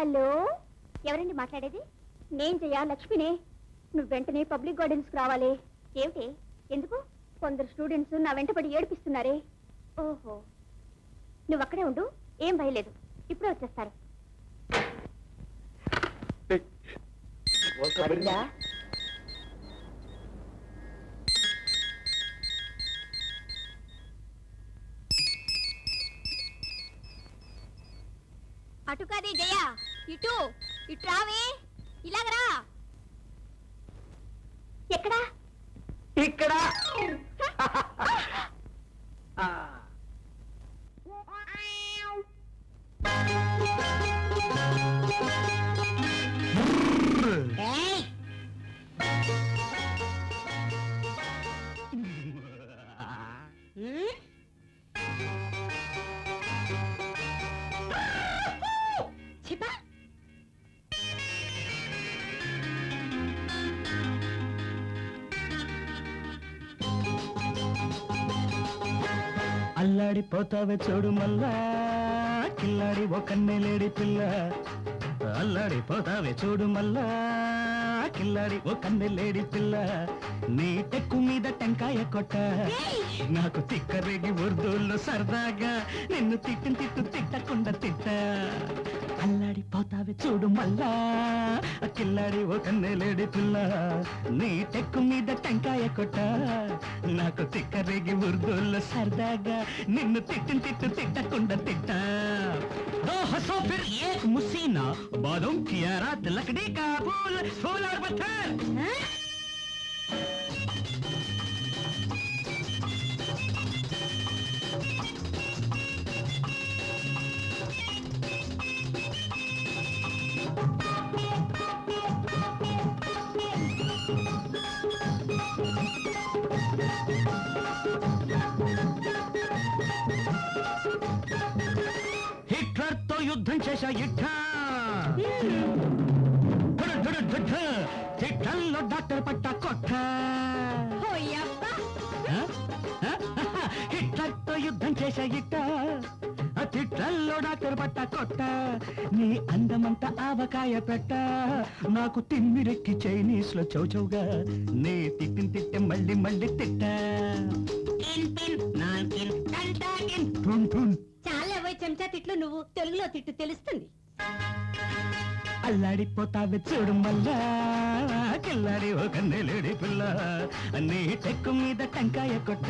Hello? ఎవరండి మాట్లాడేది? నేను చెయ్యా లక్ష్మినే. నువ్వు వెంటనే పబ్లిక్ గార్డెన్స్ రావాలి. ఏమిటి? ఎందుకు? కొందరు స్టూడెంట్స్ నా వెంటబడి ఏడిపిస్తున్నారే. ఓహో. నువ్వు అక్కడే ఉండు ఏం భయలేదు ఇప్పుడే వచ్చేస్తారు. అటు కాదే జయ. ఇటు ఇటు రావే. ఇలాగరా ఎక్కడా ఇక్కడ. అల్లాడిపోతావే చూడు మల్లా కిల్లాడి ఒక నెలేడి పిల్ల. అల్లాడిపోతావే చూడు మల్లా కిల్లాడి ఒక నెలేడి పిల్ల. నీ టెక్కు మీద టెంకాయ కొట్ట. నాకు తిక్కరేగి ఉర్దూల్లో సరదాగా. నిన్ను తిట్టిన తిట్టు తిట్టకుండా తిట్ట అల్లాడిపోతావే చూడు మల్లా కిల్లాడి ఒక నెలేడి పిల్ల నీ టెక్కు మీద టెంకాయ కొట్ట నాకు తిక్కరేగి ఉర్దూల్లో సరదాగా నిన్ను తిట్టిన తిట్టు తిట్టకుండా తిట్ట दो हंसो फिर एक मुसीना बालों की रात लकड़ी का फूल फूल और पत्थर యుద్ధం చేశా ఇట్ట హిట్లర్లో డాక్టర్ పట్ట కొట్ట. హిట్లర్తో యుద్ధం చేశా ఇట్ట తిట్లల్లో డాక్టర్ పట్ట కొట్ట. నీ అందమంతా ఆవకాయ పెట్ట. నాకు తిమ్మిరెక్కి చైనీస్లో చౌచౌగా నే తిట్టిన తిట్ట మళ్ళీ మళ్ళీ తిట్ట. చెంచా తిట్లు నువ్వు తెలుగులో తిట్టు తెలుస్తుంది. అల్లాడిపోతావి చూడు మళ్ళా కిల్లాడి ఒక నెలడి పిల్ల. నీ టెక్కు మీద టెంకాయ కొట్ట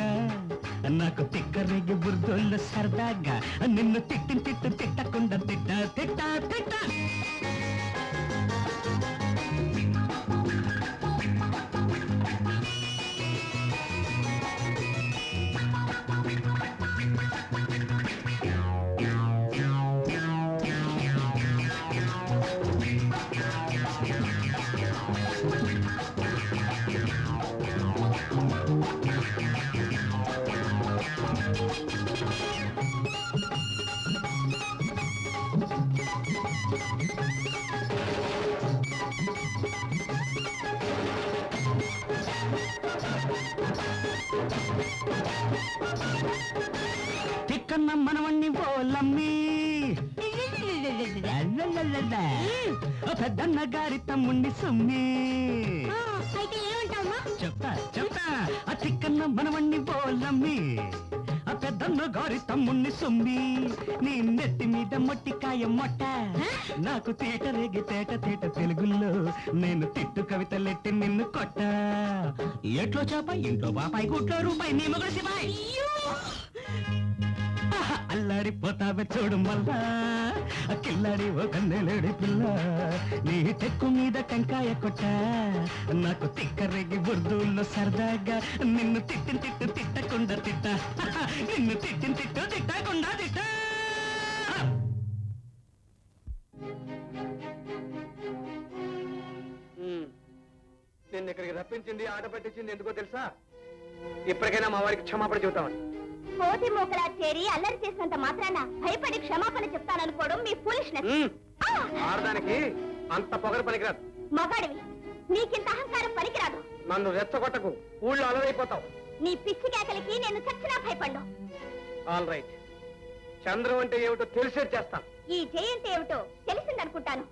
నాకు తిక్కరిగి బుర్దోళ్ళు సరదాగా నిన్ను తిట్టి తిట్టు తిట్టకుండా తిట్ట తిట్ట తిట్ట. ఓ పెద్దన్న గారి తమ్ముణ్ణి సమ్మి. అయితే ఏమంటావమ్మా? చెప్తా చెప్తా. ఆ తిక్కన్న మనవణ్ణి ఓలమ్మి ఆ పెద్దన్న గారి తమ్ముణ్ణి సొమ్మి. నీ నెత్తి మీద మొట్టికాయ మొట్ట. నాకు తేట రేగి తేట తేట తెలుగుల్లో నేను తిట్టు కవితలెట్టి నిన్ను కొట్ట. ఎట్లో చేప ఇంట్లో బాపాయి గుట్లో రూపాయి నీ మొగడు పారిపోతావే చూడు మళ్ళా ఆ కిల్లాడి ఒక నెలడి పిల్ల. నీ టెక్కు మీద టెంకాయ కొట్ట. నాకు తిక్కరెగి ఉర్దూల్లో సరదాగా నిన్ను తిట్టిన తిట్టు తిట్టకుండా తిట్ట. నిన్ను తిట్టిన తిట్టు తిట్టకుండా తిట్ట. నిన్న ఇక్కడికి రప్పించింది ఆట పట్టించింది ఎందుకో తెలుసా? ఇప్పటికైనా మా వారికి క్షమాపణ చెబుతామని. కోతి మూకలా చేరి అల్లరి చేసినంత మాత్రాన భయపడి క్షమాపణ చెప్తాననుకోవడం మీ ఫూలిష్నెస్ ఆడదానికి అంత పొగరు పనికిరాదు. మగాడివి నీకింత అహంకారం పనికిరాదు. నన్ను రెచ్చగొట్టకు ఊళ్ళో అలరైపోతావు. నీ పిచ్చి కేకలకి నేను చచ్చినా భయపడ్ను ఆల్ రైట్ చంద్రం అంటే ఏమిటో తెలిసే చేస్తాను. ఈ జయంతి ఏమిటో తెలిసిందనుకుంటాను.